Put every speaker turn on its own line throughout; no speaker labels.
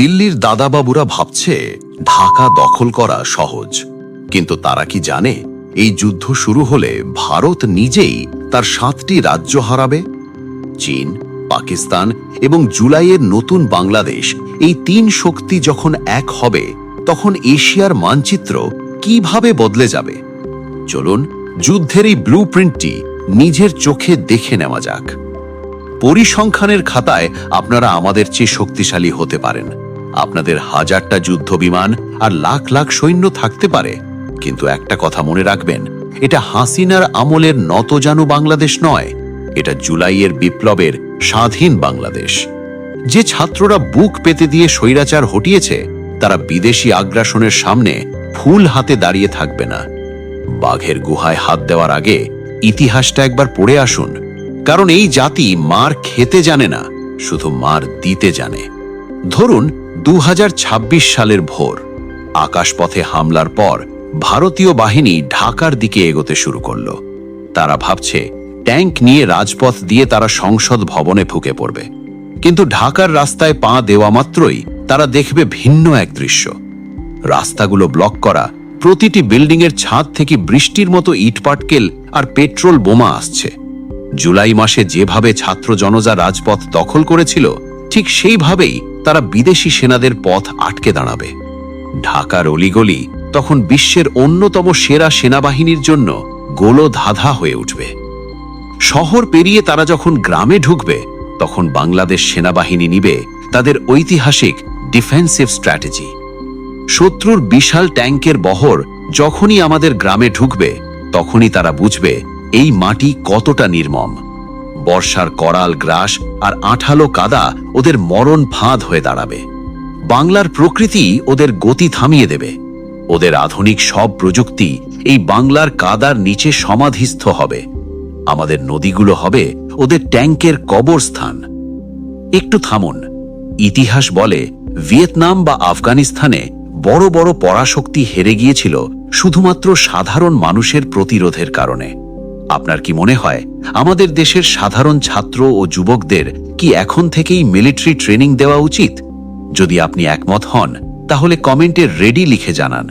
দিল্লির দাদাবাবুরা ভাবছে, ঢাকা দখল করা সহজ। কিন্তু তারা কি জানে, এই যুদ্ধ শুরু হলে ভারত নিজেই তার সাতটি রাজ্য হারাবে? চীন, পাকিস্তান এবং জুলাইয়ের নতুন বাংলাদেশ, এই তিন শক্তি যখন এক হবে, তখন এশিয়ার মানচিত্র কীভাবে বদলে যাবে? চলুন, যুদ্ধের এই ব্লু নিজের চোখে দেখে নেওয়া যাক। পরিসংখ্যানের খাতায় আপনারা আমাদের চেয়ে শক্তিশালী হতে পারেন। আপনাদের হাজারটা যুদ্ধ বিমান আর লাখ লাখ সৈন্য থাকতে পারে। কিন্তু একটা কথা মনে রাখবেন, এটা হাসিনার আমলের নতজানু বাংলাদেশ নয়, এটা জুলাইয়ের বিপ্লবের স্বাধীন বাংলাদেশ। যে ছাত্ররা বুক পেতে দিয়ে স্বৈরাচার হটিয়েছে, তারা বিদেশি আগ্রাসনের সামনে ফুল হাতে দাঁড়িয়ে থাকবে না। বাঘের গুহায় হাত দেওয়ার আগে ইতিহাসটা একবার পড়ে আসুন, কারণ এই জাতি মার খেতে জানে না, শুধু মার দিতে জানে। ধরুন দু হাজার ছাব্বিশ সালের ভোর, আকাশপথে হামলার পর ভারতীয় বাহিনী ঢাকার দিকে এগোতে শুরু করল। তারা ভাবছে, ট্যাঙ্ক নিয়ে রাজপথ দিয়ে তারা সংসদ ভবনে ঢুকে পড়বে। কিন্তু ঢাকার রাস্তায় পা দেওয়া মাত্রই তারা দেখবে ভিন্ন এক দৃশ্য। রাস্তাগুলো ব্লক করা, প্রতিটি বিল্ডিংয়ের ছাদ থেকে বৃষ্টির মতো ইটপাটকেল আর পেট্রোল বোমা আসছে। জুলাই মাসে যেভাবে ছাত্র জনজা রাজপথ দখল করেছিল ঠিক সেইভাবেই তারা বিদেশি সেনাদের পথ আটকে দাঁড়াবে। ঢাকার অলিগলি তখন বিশ্বের অন্যতম সেরা সেনাবাহিনীর জন্য গোলো ধাঁধা হয়ে উঠবে। শহর পেরিয়ে তারা যখন গ্রামে ঢুকবে, তখন বাংলাদেশ সেনাবাহিনী নিবে তাদের ঐতিহাসিক ডিফেন্সিভ স্ট্র্যাটেজি। শত্রুর বিশাল ট্যাঙ্কের বহর যখনই আমাদের গ্রামে ঢুকবে, তখনই তারা বুঝবে এই মাটি কতটা নির্মম। বর্ষার করাল গ্রাস আর আঠালো কাদা ওদের মরণ ফাঁদ হয়ে দাঁড়াবে। বাংলার প্রকৃতি ওদের গতি থামিয়ে দেবে। ওদের আধুনিক সব প্রযুক্তি এই বাংলার কাদার নিচে সমাধিস্থ হবে। আমাদের নদীগুলো হবে ওদের ট্যাঙ্কের কবরস্থান। একটু থামুন। ইতিহাস বলে ভিয়েতনাম বা আফগানিস্তানে বড় বড় পরাশক্তি হেরে গিয়েছিল শুধুমাত্র সাধারণ মানুষের প্রতিরোধের কারণে। আপনার কি মনে হয়, আমাদের দেশের সাধারণ ছাত্র ও যুবকদের কি এখন থেকেই মিলিটারি ট্রেনিং দেওয়া উচিত? যদি আপনি একমত হন, তাহলে কমেন্টে রেডি লিখে জানান।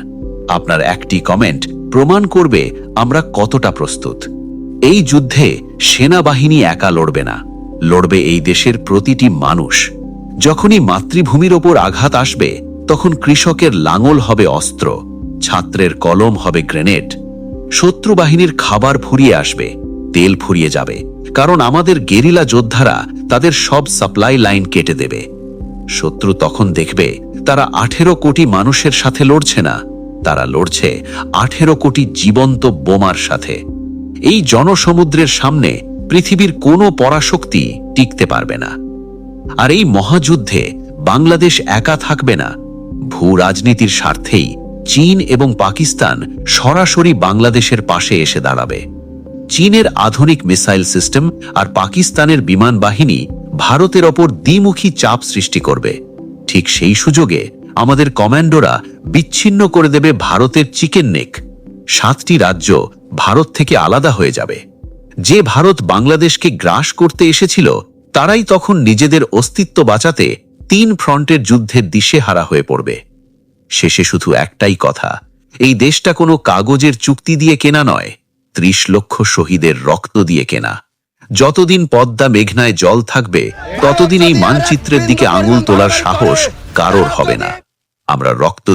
আপনার একটি কমেন্ট প্রমাণ করবে আমরা কতটা প্রস্তুত। এই যুদ্ধে সেনাবাহিনী একা লড়বে না, লড়বে এই দেশের প্রতিটি মানুষ। যখনই মাতৃভূমির ওপর আঘাত আসবে, তখন কৃষকের লাঙল হবে অস্ত্র, ছাত্রের কলম হবে গ্রেনেড শত্রু বাহিনীর খাবার ফুরিয়ে আসবে, তেল ফুরিয়ে যাবে, কারণ আমাদের গেরিলা যোদ্ধারা তাদের সব সাপ্লাই লাইন কেটে দেবে। শত্রু তখন দেখবে, তারা আঠেরো কোটি মানুষের সাথে লড়ছে না, তারা লড়ছে আঠেরো কোটি জীবন্ত বোমার সাথে। এই জনসমুদ্রের সামনে পৃথিবীর কোনো পরাশক্তি টিকতে পারবে না। আর এই মহাযুদ্ধে বাংলাদেশ একা থাকবে না ভূ রাজনীতির স্বার্থেই চীন এবং পাকিস্তান সরাসরি বাংলাদেশের পাশে এসে দাঁড়াবে। চীনের আধুনিক মিসাইল সিস্টেম আর পাকিস্তানের বিমান বাহিনী ভারতের ওপর দ্বিমুখী চাপ সৃষ্টি করবে। ঠিক সেই সুযোগে আমাদের কমান্ডোরা বিচ্ছিন্ন করে দেবে ভারতের চিকেন নেক। সাতটি রাজ্য ভারত থেকে আলাদা হয়ে যাবে। যে ভারত বাংলাদেশকে গ্রাস করতে এসেছিল, তারাই তখন নিজেদের অস্তিত্ব বাঁচাতে তিন ফ্রন্টের যুদ্ধের দিশেহারা হয়ে পড়বে। শেষে শুধু একটাই কথা, এই দেশটা কোনো কাগজের চুক্তি দিয়ে কেনা নয়, ত্রিশ লক্ষ শহীদের রক্ত দিয়ে কেনা। যতদিন পদ্মা মেঘনায় জল থাকবে, ততদিন এই মানচিত্রের দিকে আঙুল তোলার সাহস কারোর হবে না। আমরা রক্ত